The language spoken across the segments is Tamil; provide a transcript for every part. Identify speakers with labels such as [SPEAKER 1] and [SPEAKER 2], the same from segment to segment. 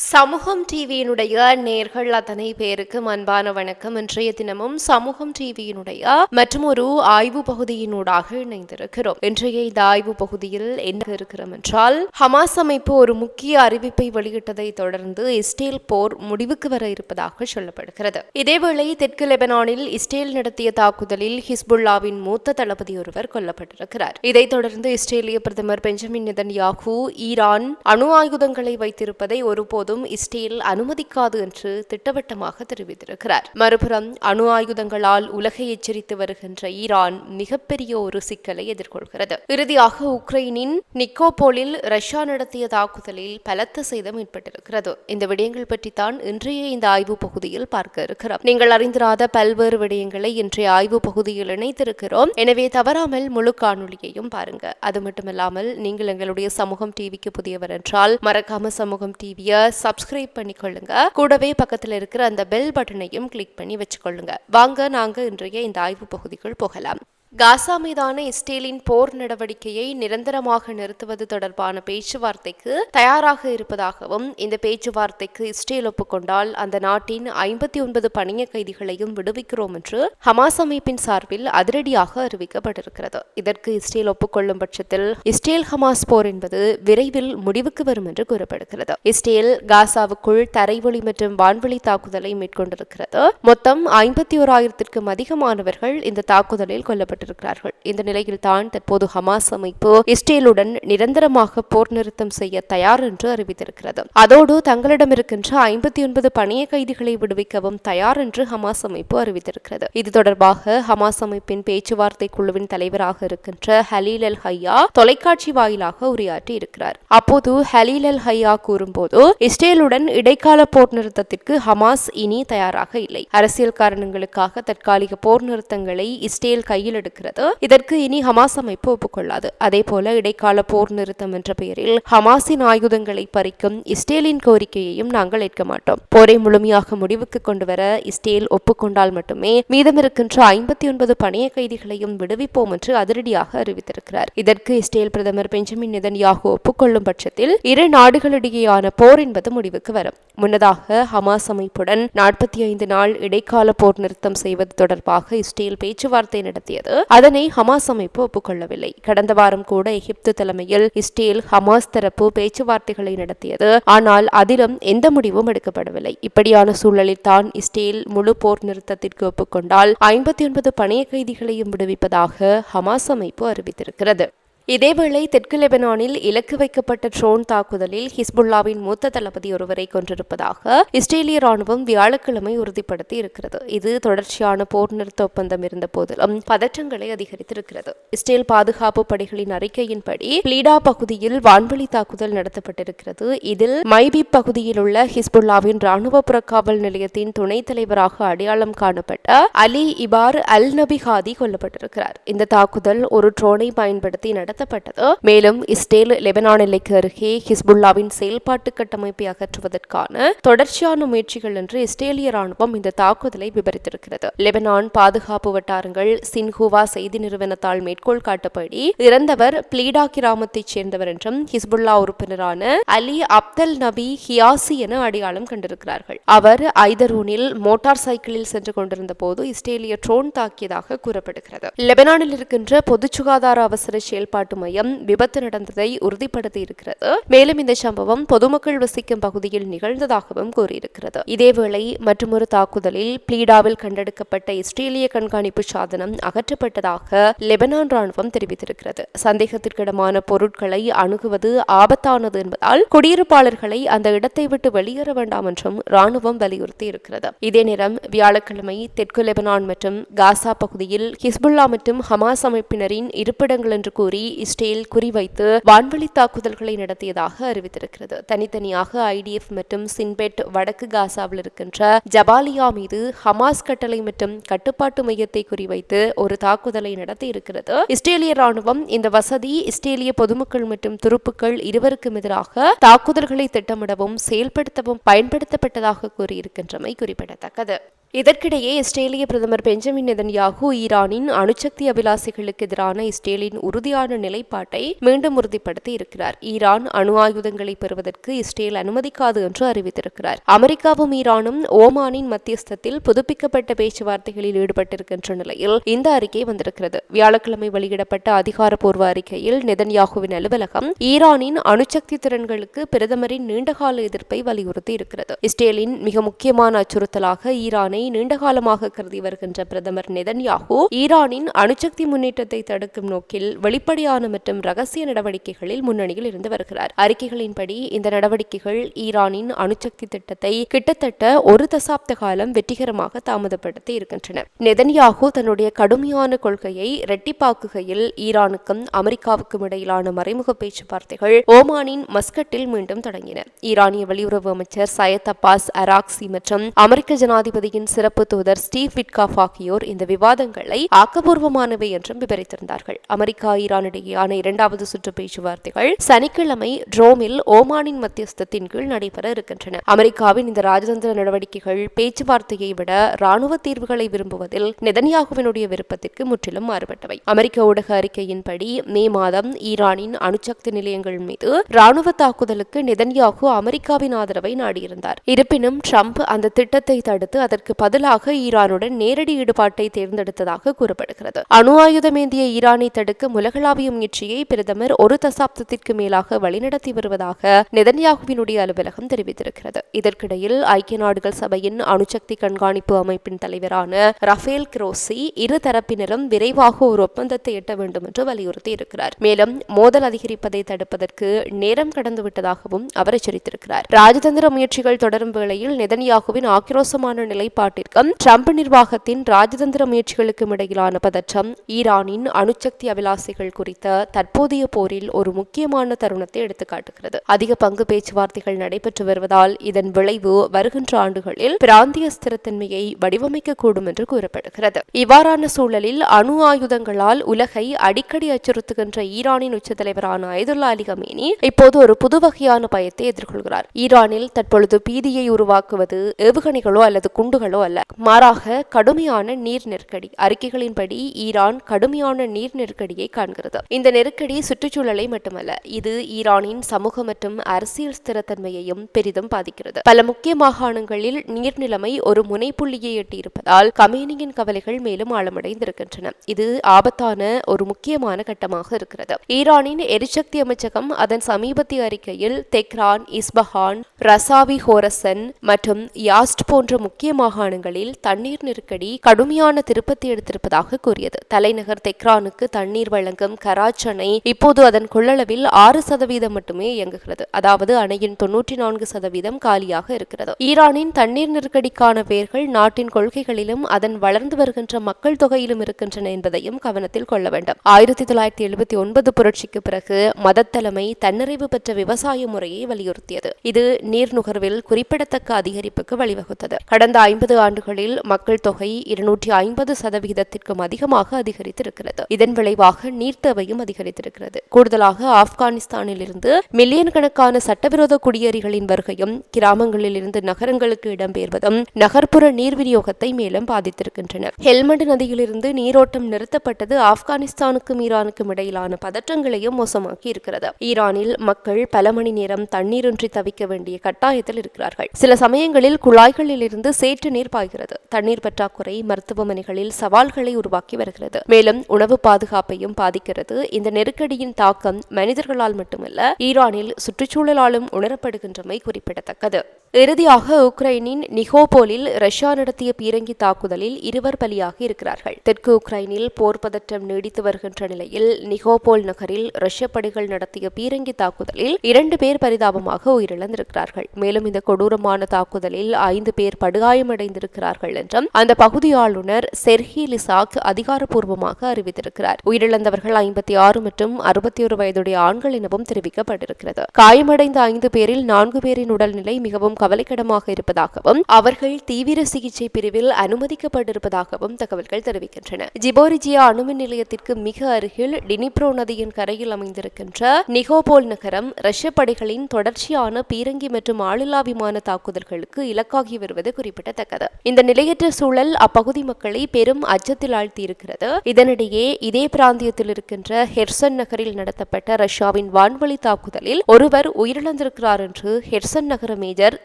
[SPEAKER 1] சமூகம் டிவியினுடைய நேர்கள் அத்தனை பேருக்கு அன்பான வணக்கம். இன்றைய தினமும் சமூகம் டிவியினுடைய மற்றும் ஒரு ஆய்வு பகுதியினூடாக இணைந்திருக்கிறோம். இன்றைய இந்த ஆய்வு பகுதியில் என்ன இருக்கிறோம் என்றால் ஹமாஸ் அமைப்பு ஒரு முக்கிய அறிவிப்பை வெளியிட்டதை தொடர்ந்து இஸ்ரேல் போர் முடிவுக்கு வர இருப்பதாக சொல்லப்படுகிறது. இதேவேளை தெற்கு லெபனானில் இஸ்ரேல் நடத்திய தாக்குதலில் ஹிஸ்புல்லாவின் மூத்த தளபதி ஒருவர் கொல்லப்பட்டிருக்கிறார். இதைத் தொடர்ந்து இஸ்ரேலிய பிரதமர் பெஞ்சமின் நெதன்யாகு ஈரான் அணு ஆயுதங்களை வைத்திருப்பதை ஒருபோதும் இஸ்ரேல் அனுமதிக்காது என்று திட்டவட்டமாக தெரிவித்திருக்கிறார். மறுபுறம் அணு ஆயுதங்களால் உலகை எச்சரித்து வருகின்ற ஈரான் மிகப்பெரிய ஒரு சிக்கலை எதிர்கொள்கிறது. இறுதியாக உக்ரைனின் நிக்கோபோலில் ரஷ்யா நடத்திய தாக்குதலில் பலத்த சேதம் ஏற்பட்டிருக்கிறது. இந்த விடயங்கள் பற்றித்தான் இன்றைய இந்த ஆய்வு பகுதியில் பார்க்க இருக்கிறோம். நீங்கள் அறிந்திராத பல்வேறு விடயங்களை இன்றைய ஆய்வு பகுதியில் இணைத்திருக்கிறோம். எனவே தவறாமல் முழு காணொலியையும் பாருங்க. அது மட்டுமல்லாமல் நீங்கள் எங்களுடைய சமூகம் டிவிக்கு புதியவர் என்றால் மறக்காம சமூகம் டிவியை சப்ஸ்கிரைப் பண்ணிக்கொள்ளுங்க. கூடவே பக்கத்தில் இருக்கிற அந்த பெல் பட்டனையும் கிளிக் பண்ணி வச்சுக்கொள்ளுங்க. வாங்க நாங்கள் இன்றைய இந்த ஆய்வு பகுதிக்குள் போகலாம். காசா மீதான இஸ்ரேலின் போர் நடவடிக்கையை நிரந்தரமாக நிறுத்துவது தொடர்பான பேச்சுவார்த்தைக்கு தயாராக இருப்பதாகவும் இந்த பேச்சுவார்த்தைக்கு இஸ்ரேல் ஒப்புக்கொண்டால் அந்த நாட்டின் ஐம்பத்தி ஒன்பது பணிய கைதிகளையும் விடுவிக்கிறோம் என்று ஹமாஸ் அமைப்பின் சார்பில் அதிரடியாக அறிவிக்கப்பட்டிருக்கிறது. இதற்கு இஸ்ரேல் ஒப்புக்கொள்ளும் பட்சத்தில் இஸ்ரேல் ஹமாஸ் போர் என்பது விரைவில் முடிவுக்கு வரும் என்று கூறப்படுகிறது. இஸ்ரேல் காசாவுக்குள் தரைவழி மற்றும் வான்வழி தாக்குதலை மேற்கொண்டிருக்கிறது. மொத்தம் ஐம்பத்தி ஓராயிரத்திற்கும் அதிகமானவர்கள் இந்த தாக்குதலில் ஈடுபட்டிருக்கிறார்கள் இந்த நிலையில் தான் தற்போது ஹமாஸ் அமைப்பு இஸ்ரேலுடன் நிரந்தரமாக போர் நிறுத்தம் செய்ய தயார் என்று அறிவித்திருக்கிறது. அதோடு தங்களிடம் இருக்கின்ற ஐம்பத்தி ஒன்பது பணிய கைதிகளை விடுவிக்கவும் தயார் என்று ஹமாஸ் அமைப்பு அறிவித்திருக்கிறது. இது தொடர்பாக ஹமாஸ் அமைப்பின் பேச்சுவார்த்தை குழுவின் தலைவராக இருக்கின்ற ஹலீல் அல் ஹையா தொலைக்காட்சி வாயிலாக உரையாற்றி இருக்கிறார். அப்போது ஹலீல் அல் ஹையா கூறும்போது இஸ்ரேலுடன் இடைக்கால போர் நிறுத்தத்திற்கு ஹமாஸ் இனி தயாராக இல்லை. அரசியல் காரணங்களுக்காக தற்காலிக போர் நிறுத்தங்களை இஸ்ரேல் கையில் எடுக்கிறது. இதற்கு இனி ஹமாஸ் அமைப்பு ஒப்புக்கொள்ளாது. அதே போல இடைக்கால போர் நிறுத்தம் என்ற பெயரில் ஹமாஸின் ஆயுதங்களை பறிக்கும் இஸ்ரேலின் கோரிக்கையையும் நாங்கள் ஏற்க மாட்டோம். போரை முழுமையாக முடிவுக்கு கொண்டு வர இஸ்ரேல் ஒப்புக்கொண்டால் மட்டுமே மீதமிருக்கின்ற ஐம்பத்தி ஒன்பது பணைய கைதிகளையும் விடுவிப்போம் என்று அதிரடியாக அறிவித்திருக்கிறார். இதற்கு இஸ்ரேல் பிரதமர் பெஞ்சமின் நெதன்யாகு ஒப்புக்கொள்ளும் பட்சத்தில் இரு நாடுகளிடையேயான போர் என்பது முடிவுக்கு வரும். முன்னதாக ஹமாஸ் அமைப்புடன் நாற்பத்தி ஐந்து நாள் இடைக்கால போர் நிறுத்தம் செய்வது தொடர்பாக இஸ்ரேல் பேச்சுவார்த்தை நடத்தியது. அதனை ஹமாஸ் அமைப்பு ஒப்புக்கொள்ளவில்லை. கடந்த வாரம் கூட எகிப்து தலைமையில் இஸ்ரேல் ஹமாஸ் தரப்பு பேச்சுவார்த்தைகளை நடத்தியது. ஆனால் அதிலும் எந்த முடிவும் எடுக்கப்படவில்லை. இப்படியான சூழலில் தான் இஸ்ரேல் முழு போர் நிறுத்தத்திற்கு ஒப்புக்கொண்டால் ஐம்பத்தி ஒன்பது பணைய கைதிகளையும் விடுவிப்பதாக ஹமாஸ் அமைப்பு அறிவித்திருக்கிறது. இதேவேளை தெற்கு லெபனானில் இலக்கு வைக்கப்பட்ட ட்ரோன் தாக்குதலில் ஹிஸ்புல்லாவின் மூத்த தளபதி ஒருவரை கொன்றிருப்பதாக இஸ்ரேலிய ராணுவம் வியாழக்கிழமை உறுதிப்படுத்தி இருக்கிறது. இது தொடர்ச்சியான போர் நிறுத்த ஒப்பந்தம் இருந்த போதிலும் பதற்றங்களை அதிகரித்திருக்கிறது. இஸ்ரேல் பாதுகாப்பு படைகளின் அறிக்கையின்படி லீடா பகுதியில் வான்வழி தாக்குதல் நடத்தப்பட்டிருக்கிறது. இதில் மைபி பகுதியில் உள்ள ஹிஸ்புல்லாவின் ராணுவ புறக்காவல் நிலையத்தின் துணைத் தலைவராக அடையாளம் காணப்பட்ட அலி இபார் அல் நபி ஹாதி கொல்லப்பட்டிருக்கிறார். இந்த தாக்குதல் ஒரு ட்ரோனை பயன்படுத்தி நடத்த நடத்தப்பட்டது. மேலும் இஸ்ரேல் லெபனான் எல்லைக்கு அருகே ஹிஸ்புல்லாவின் செயல்பாட்டு கட்டமைப்பை அகற்றுவதற்கான தொடர்ச்சியான முயற்சிகள் என்று இஸ்ரேலிய ராணுவம் இந்த தாக்குதலை விவரித்திருக்கிறது. லெபனான் பாதுகாப்பு வட்டாரங்கள் சின்ஹுவா செய்தி நிறுவனத்தால் மேற்கோள் காட்டப்படி இறந்தவர் பிளீடா கிராமத்தைச் சேர்ந்தவர் என்றும் ஹிஸ்புல்லா உறுப்பினரான அலி அப்தல் நபி ஹியாசி என அடையாளம் கண்டிருக்கிறார்கள். அவர் ஐதரூனில் மோட்டார் சைக்கிளில் சென்று கொண்டிருந்த போது இஸ்ரேலிய ட்ரோன் தாக்கியதாக கூறப்படுகிறது. லெபனானில் இருக்கின்ற பொது சுகாதார அவசர செயல்பாட்டு கட்டுப்பாட்டு மையம் விபத்து நடந்ததை உறுதிப்படுத்தி இருக்கிறது. மேலும் இந்த சம்பவம் பொதுமக்கள் வசிக்கும் பகுதியில் நிகழ்ந்ததாகவும் கூறியிருக்கிறது. இதேவேளை மற்றொரு தாக்குதலில் பிளீடாவில் கண்டெடுக்கப்பட்ட இஸ்ரேலிய கண்காணிப்பு சாதனம் அகற்றப்பட்டதாக லெபனான் ராணுவம் தெரிவித்திருக்கிறது. சந்தேகத்திற்கிடமான பொருட்களை அணுகுவது ஆபத்தானது என்பதால் குடியிருப்பாளர்களை அந்த இடத்தை விட்டு வெளியேற வேண்டாம் என்றும் ராணுவம் வலியுறுத்தி இருக்கிறது இதே நேரம் வியாழக்கிழமை தெற்கு லெபனான் மற்றும் காசா பகுதியில் ஹிஸ்புல்லா மற்றும் ஹமாஸ் அமைப்பினரின் இருப்பிடங்கள் என்று கூறி இஸ்ரேல் குறிவைத்து வான்வழி தாக்குதல்களை நடத்தியதாக அறிவித்திருக்கிறது. தனித்தனியாக ஐடிஎஃப் மற்றும் சின்பெட் வடக்கு காசாவில் இருக்கின்ற ஜபாலியா மீது ஹமாஸ் கட்டளை மற்றும் கட்டுப்பாட்டு மையத்தை குறிவைத்து ஒரு தாக்குதலை நடத்தி இருக்கிறது இஸ்ரேலிய ராணுவம் இந்த வசதி இஸ்ரேலிய பொதுமக்கள் மற்றும் துருப்புக்கள் இருவருக்கும் எதிராக தாக்குதல்களை திட்டமிடவும் செயல்படுத்தவும் பயன்படுத்தப்பட்டதாக கூறியிருக்கின்றமை குறிப்பிடத்தக்கது. இதற்கிடையே இஸ்ரேலிய பிரதமர் பெஞ்சமின் நெதன்யாகு ஈரானின் அணுசக்தி அபிலாசிகளுக்கு எதிரான இஸ்ரேலின் உறுதியான நிலைப்பாட்டை மீண்டும் உறுதிப்படுத்தி இருக்கிறார். ஈரான் அணு ஆயுதங்களை பெறுவதற்கு இஸ்ரேல் அனுமதிக்காது என்று அறிவித்திருக்கிறார். அமெரிக்காவும் ஈரானும் ஓமானின் மத்தியஸ்தத்தில் புதுப்பிக்கப்பட்ட பேச்சுவார்த்தைகளில் ஈடுபட்டிருக்கின்ற நிலையில் இந்த அறிக்கை வந்திருக்கிறது. வியாழக்கிழமை வெளியிடப்பட்ட அதிகாரப்பூர்வ அறிக்கையில் நெதன்யாகுவின் அலுவலகம் ஈரானின் அணுசக்தி திறன்களுக்கு பிரதமரின் நீண்டகால எதிர்ப்பை வலியுறுத்தி இருக்கிறது இஸ்ரேலின் மிக முக்கியமான அச்சுறுத்தலாக ஈரானை நீண்டகாலமாக கருதி வருகின்ற பிரதமர் நெதன்யாகு ஈரானின் அணுசக்தி முன்னேற்றத்தை தடுக்கும் நோக்கில் வெளிப்படையான மற்றும் ரகசிய நடவடிக்கைகளில் முன்னணியில் இருந்து வருகிறார். அறிக்கைகளின்படி இந்த நடவடிக்கைகள் ஈரானின் அணுசக்தி திட்டத்தை கிட்டத்தட்ட ஒரு தசாப்த காலம் வெற்றிகரமாக தாமதப்படுத்தி இருக்கின்றன. நெதன்யாகு தன்னுடைய கடுமையான கொள்கையை இரட்டிப்பாக்குகையில் ஈரானுக்கும் அமெரிக்காவுக்கும் இடையிலான மறைமுக பேச்சுவார்த்தைகள் ஓமானின் மஸ்கட்டில் மீண்டும் தொடங்கின. ஈரானிய வெளியுறவு அமைச்சர் சயத் அப்பாஸ் அராக்சி மற்றும் அமெரிக்க ஜனாதிபதியின் சிறப்பு தூதர் ஸ்டீவ் விட்காஃப் ஆகியோர் இந்த விவாதங்களை ஆக்கப்பூர்வமானவை என்றும் விவரித்திருந்தார்கள். அமெரிக்கா ஈரான் இடையேயான இரண்டாவது சுற்று பேச்சுவார்த்தைகள் சனிக்கிழமை ட்ரோமில் ஓமானின் மத்தியஸ்தத்தின் கீழ் நடைபெற இருக்கின்றன. அமெரிக்காவின் இந்த ராஜதந்திர நடவடிக்கைகள் பேச்சுவார்த்தையை விட ராணுவ தீர்வுகளை விரும்புவதில் நெதன்யாகுவினுடைய விருப்பத்திற்கு முற்றிலும் மாறுபட்டவை. அமெரிக்க ஊடக அறிக்கையின்படி மே மாதம் ஈரானின் அணுசக்தி நிலையங்கள் மீது ராணுவ தாக்குதலுக்கு நெதன்யாகு அமெரிக்காவின் ஆதரவை நாடியிருந்தார். இருப்பினும் ட்ரம்ப் அந்த திட்டத்தை தடுத்து அதற்கு பதிலாக ஈரானுடன் நேரடி ஈடுபாட்டை தேர்ந்தெடுத்ததாக கூறப்படுகிறது. அணு ஆயுதமேந்திய ஈரானை தடுக்க உலகளாவிய முயற்சியை பிரதமர் ஒரு தசாப்தத்திற்கு மேலாக வழிநடத்தி வருவதாக நெதன்யாகுவினுடைய அலுவலகம் தெரிவித்திருக்கிறது. இதற்கிடையில் ஐக்கிய நாடுகள் சபையின் அணுசக்தி கண்காணிப்பு அமைப்பின் தலைவரான ரஃபேல் கிரோசி இரு தரப்பினரும் விரைவாக ஒரு ஒப்பந்தத்தை எட்ட வேண்டும் என்று வலியுறுத்தி இருக்கிறார் மேலும் மோதல் அதிகரிப்பதை தடுப்பதற்கு நேரம் கடந்துவிட்டதாகவும் அவர் எச்சரித்திருக்கிறார். ராஜதந்திர முயற்சிகள் தொடரும் வேளையில் நெதன்யாகுவின் ஆக்கிரோசமான நிலைப்பாட்டிற்கும் ட்ரம்ப் நிர்வாகத்தின் ராஜதந்திர முயற்சிகளுக்கும் இடையிலான பதற்றம் ஈரானின் அணுசக்தி அபிலாசைகள் குறித்த தற்போதைய போரில் ஒரு முக்கியமான தருணத்தை எடுத்துக்காட்டுகிறது. அதிக பங்கு பேச்சுவார்த்தைகள் நடைபெற்று வருவதால் இதன் விளைவு வருகின்ற ஆண்டுகளில் பிராந்திய ஸ்திரத்தன்மையை வடிவமைக்கக்கூடும் என்று கூறப்படுகிறது. இவ்வாறான சூழலில் அணு ஆயுதங்களால் உலகை அடிக்கடி அச்சுறுத்துகின்ற ஈரானின் உச்ச தலைவரான ஐதுல்லா அலி கமேனி இப்போது ஒரு புது வகையான பயத்தை எதிர்கொள்கிறார். ஈரானில் தற்பொழுது பீதியை உருவாக்குவது ஏவுகணைகளோ அல்லது குண்டுகளோ அல்ல. மாறாக கடுமையான நீர் நெருக்கடி அறிக்கைகளின்படி ஈரான் கடுமையான நீர் நெருக்கடியை காண்கிறது. இந்த நெருக்கடி சுற்றுச்சூழலை மட்டுமல்ல இது ஈரானின் சமூக மற்றும் அரசியல் ஸ்திரத்தன்மையையும் பெரிதும் பாதிக்கிறது. பல முக்கிய மாகாணங்களில் நீர் நிலைமை ஒரு முனைப்புள்ளியை எட்டியிருப்பதால் கமேனியின் கவலைகள் மேலும் ஆழமடைந்திருக்கின்றன. இது ஆபத்தான ஒரு முக்கியமான கட்டமாக இருக்கிறது. ஈரானின் எரிசக்தி அமைச்சகம் அதன் சமீபத்திய அறிக்கையில் தெக்ரான் இஸ்பஹான் ரசாவி ஹோரசன் மற்றும் யாஸ்ட் போன்ற முக்கிய மாகாணங்களில் தண்ணீர் நெருக்கடி கடுமையான திருப்பத்தை எடுத்திருப்பதாக கூறியது. தலைநகர் தெக்ரானுக்கு தண்ணீர் வழங்கும் கராச் அணை இப்போது அதன் கொள்ளளவில் ஆறு சதவீதம் மட்டுமே இயங்குகிறது. அதாவது அணையின் தொன்னூற்றி நான்கு சதவீதம் காலியாக இருக்கிறது. ஈரானின் தண்ணீர் நெருக்கடிக்கான பெயர்கள் நாட்டின் கொள்கைகளிலும் அதன் வளர்ந்து வருகின்ற மக்கள் தொகையிலும் இருக்கின்றன என்பதையும் கவனத்தில் கொள்ள வேண்டும். ஆயிரத்தி தொள்ளாயிரத்தி எழுபத்தி ஒன்பது புரட்சிக்கு பிறகு மதத்தலைமை தன்னிறைவு பெற்ற விவசாய முறையை வலியுறுத்தியது. இது நீர் நுகர்வில் குறிப்பிடத்தக்க அதிகரிப்புக்கு வழிவகுத்தது. கடந்த ஐம்பது ஆண்டுகளில் மக்கள் தொகை இருநூற்றி ஐம்பது சதவிகிதத்திற்கும் அதிகமாக அதிகரித்திருக்கிறது. இதன் விளைவாக நீர்த்தவையும் அதிகரித்திருக்கிறது. கூடுதலாக ஆப்கானிஸ்தானில் இருந்து மில்லியன் கணக்கான சட்டவிரோத குடியேறிகளின் வருகையும் கிராமங்களில் இருந்து நகரங்களுக்கு இடம்பெயர்வதும் நகர்ப்புற நீர் விநியோகத்தை மேலும் பாதித்திருக்கின்றன. ஹெல்மண்ட் நதியிலிருந்து நீரோட்டம் நிறுத்தப்பட்டது ஆப்கானிஸ்தானுக்கும் ஈரானுக்கும் இடையிலான பதற்றங்களையும் மோசமாக்கி இருக்கிறது ஈரானில் மக்கள் பல மணி நேரம் தண்ணீரின்றி தவிக்க வேண்டிய கட்டாயத்தில் இருக்கிறார்கள். சில சமயங்களில் குழாய்களில் இருந்து சேற்று நீர் பாய்கிறது. தண்ணீர் பற்றாக்குறை மருத்துவமனைகளில் சவால்களை உருவாக்கி வருகிறது. மேலும் உணவு பாதுகாப்பையும் பாதிக்கிறது. இந்த நெருக்கடியின் தாக்கம் மனிதர்களால் மட்டுமல்ல ஈரானில் சுற்றுச்சூழலாலும் உணரப்படுகின்றமை குறிப்பிடத்தக்கது. இறுதியாக உக்ரைனின் நிகோபோலில் ரஷ்யா நடத்திய பீரங்கி தாக்குதலில் இருவர் பலியாக இருக்கிறார்கள். தெற்கு உக்ரைனில் போர் பதற்றம் நீடித்து வருகின்ற நிலையில் நிகோபோல் நகரில் ரஷ்ய படைகள் நடத்திய பீரங்கி தாக்குதலில் இரண்டு பேர் பரிதாபமாக உயிரிழந்திருக்கிறார்கள். மேலும் இந்த கொடூரமான தாக்குதலில் ஐந்து பேர் படுகாயமடைந்திருக்கிறார்கள் என்றும் அந்த பகுதி ஆளுநர் செர்ஹி லிசாக் அதிகாரப்பூர்வமாக அறிவித்திருக்கிறார். உயிரிழந்தவர்கள் ஐம்பத்தி ஆறு மற்றும் அறுபத்தி ஒரு வயதுடைய ஆண்கள் எனவும் தெரிவிக்கப்பட்டிருக்கிறது. காயமடைந்த ஐந்து பேரில் நான்கு பேரின் உடல்நிலை மிகவும் கவலைக்கிடமாக இருப்பதாகவும் அவர்கள் தீவிர சிகிச்சை பிரிவில் அனுமதிக்கப்பட்டிருப்பதாகவும் தகவல்கள் தெரிவிக்கின்றன. ஜிபோரிஜியா அணுமின் நிலையத்திற்கு மிக அருகில் டினிப்ரோ நதியின் கரையில் அமைந்திருக்கின்ற நிகோபோல் நகரம் ரஷ்ய படைகளின் தொடர்ச்சியான பீரங்கி மற்றும் ஆளில்லா விமான தாக்குதல்களுக்கு இலக்காகி வருவது குறிப்பிடத்தக்கது. இந்த நிலையற்ற சூழல் அப்பகுதி மக்களை பெரும் அச்சத்தில் ஆழ்த்தியிருக்கிறது. இதனிடையே இதே பிராந்தியத்தில் இருக்கின்ற ஹெர்சன் நகரில் நடத்தப்பட்ட ரஷ்யாவின் வான்வழி தாக்குதலில் ஒருவர் உயிரிழந்திருக்கிறார் என்று ஹெர்சன் நகர மேஜர்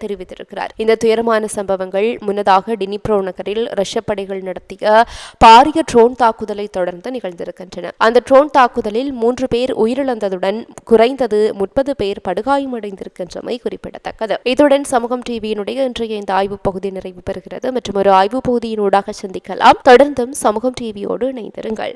[SPEAKER 1] தெரிவித்திருக்கிறார். இந்த துயரமான சம்பவங்கள் முன்னதாக டினிப்ரோ நகரில் ரஷ்ய படைகள் நடத்திய பாரிய ட்ரோன் தாக்குதலை தொடர்ந்து நிகழ்ந்திருக்கின்றன. அந்த ட்ரோன் தாக்குதலில் மூன்று பேர் உயிரிழந்ததுடன் குறைந்தது முப்பது பேர் படுகாயமடைந்திருக்கின்றமை குறிப்பிடத்தக்கது. இதுடன் சமூகம் டிவியினுடைய இன்றைய இந்த ஆய்வு பகுதி நிறைவு பெறுகிறது. மற்றும் ஒரு ஆய்வு பகுதியினூடாக சந்திக்கலாம். தொடர்ந்தும் சமூகம் டிவியோடு இணைந்திருங்கள்.